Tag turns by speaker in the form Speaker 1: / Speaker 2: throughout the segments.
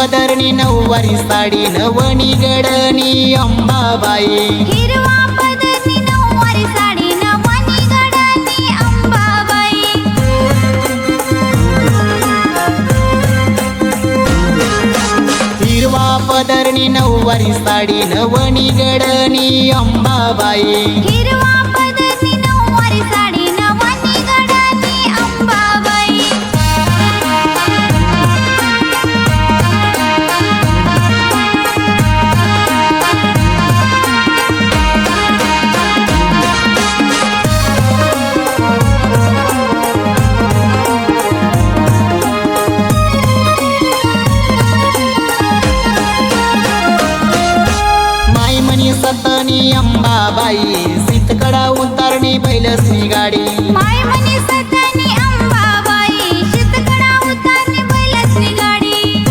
Speaker 1: पदरणी नऊवारी साडी नवणी गडणी अंबाबाई.
Speaker 2: हिरवा पदरनी नऊवारी साडी गडानी अंबाबाई.
Speaker 1: हिरवा पदरणी नऊवारी साडी नवणी गडणी अंबाबाई.
Speaker 2: हिरवा
Speaker 1: सतनी अंबाबाई सीतकडा उतारणी बैलसनी गाडी.
Speaker 2: माय मनी सतानी अंबाबाई बैलसनी गाडी.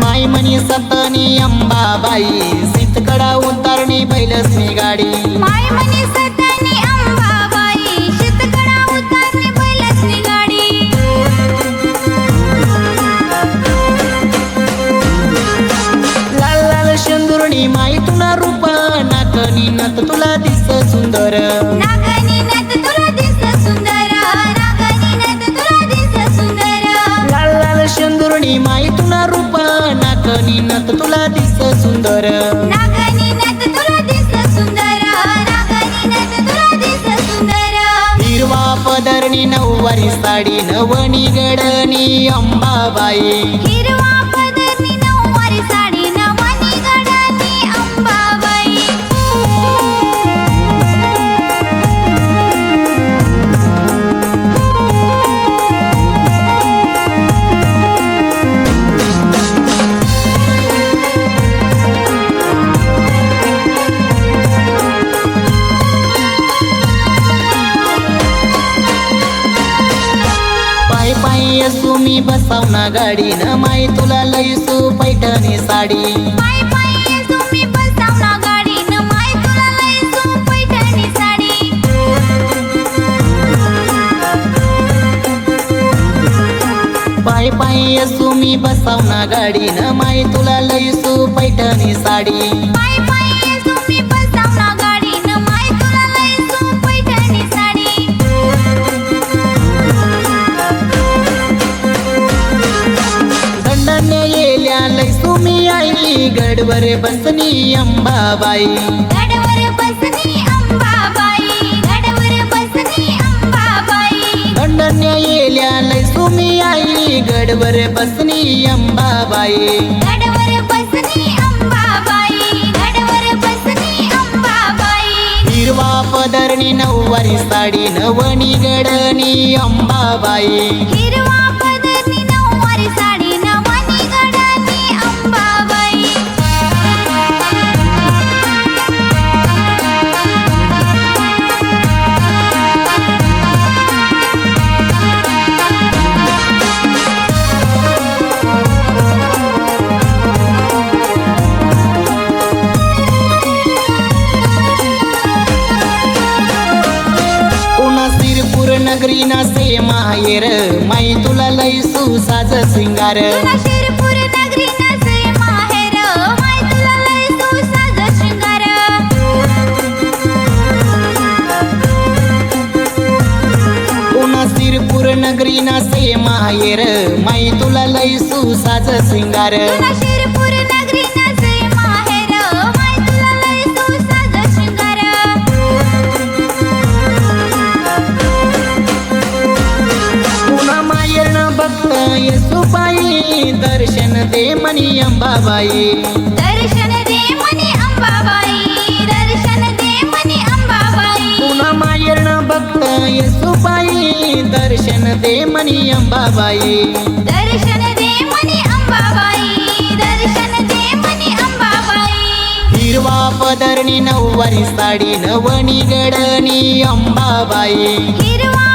Speaker 1: माई म्हणी सतनी अंबाबाई नत तुला दिस सुंदर.
Speaker 2: नागनी नत तुला दिस सुंदर. नागनी नत तुला दिस सुंदर.
Speaker 1: लाल लाल शेंदुरणी माई तुला रूप तुला दिस सुंदर.
Speaker 2: नागनी नत तुला दिस सुंदर. नागनी नत तुला दिस सुंदर.
Speaker 1: हिरवा पदरणी नऊवारी साडी नवणी गडणी अंबाबाई.
Speaker 2: हिरवा
Speaker 1: मी बसावना गाडी न माई तुला लईसू पैठणी साडी.
Speaker 2: पाय पाय पैठणी साडी.
Speaker 1: असू मी बसावना गाडी न माई तुला लईसू पैठणी साडी. गडवर बसनी अंबाबाई.
Speaker 2: गडवर बसनी अंबाबाई गडवर बसनी अंबाबाई.
Speaker 1: दंडाने येल्या लईसू मी आई गडवर बसनी अंबाबाई.
Speaker 2: गडवर बसनी अंबाबाई गडवर बसनी अंबाबाई.
Speaker 1: हिरवा पदरणी नऊवारी साडी नवणी गडणी अंबाबाई. नगरी ना से माहेर माई तुला लईसू साज सिंगार.
Speaker 2: शिरपूर नगरी नसे माहेर माय तुला लय सुसाज शृंगार
Speaker 1: दे मनी अंबाबाई.
Speaker 2: दर्शन दे मनी अंबाबाई दर्शन दे मनी अंबाबाई.
Speaker 1: पुन्हा माहेर न भक्त येसुबाई दर्शन दे मनी अंबाबाई.
Speaker 2: दर्शन दे मनी अंबाबाई दर्शन दे मनी अंबाबाई.
Speaker 1: हिरवा पदरणी नऊवारी साडी नवणी गडणी अंबाबाई.
Speaker 2: हिरवा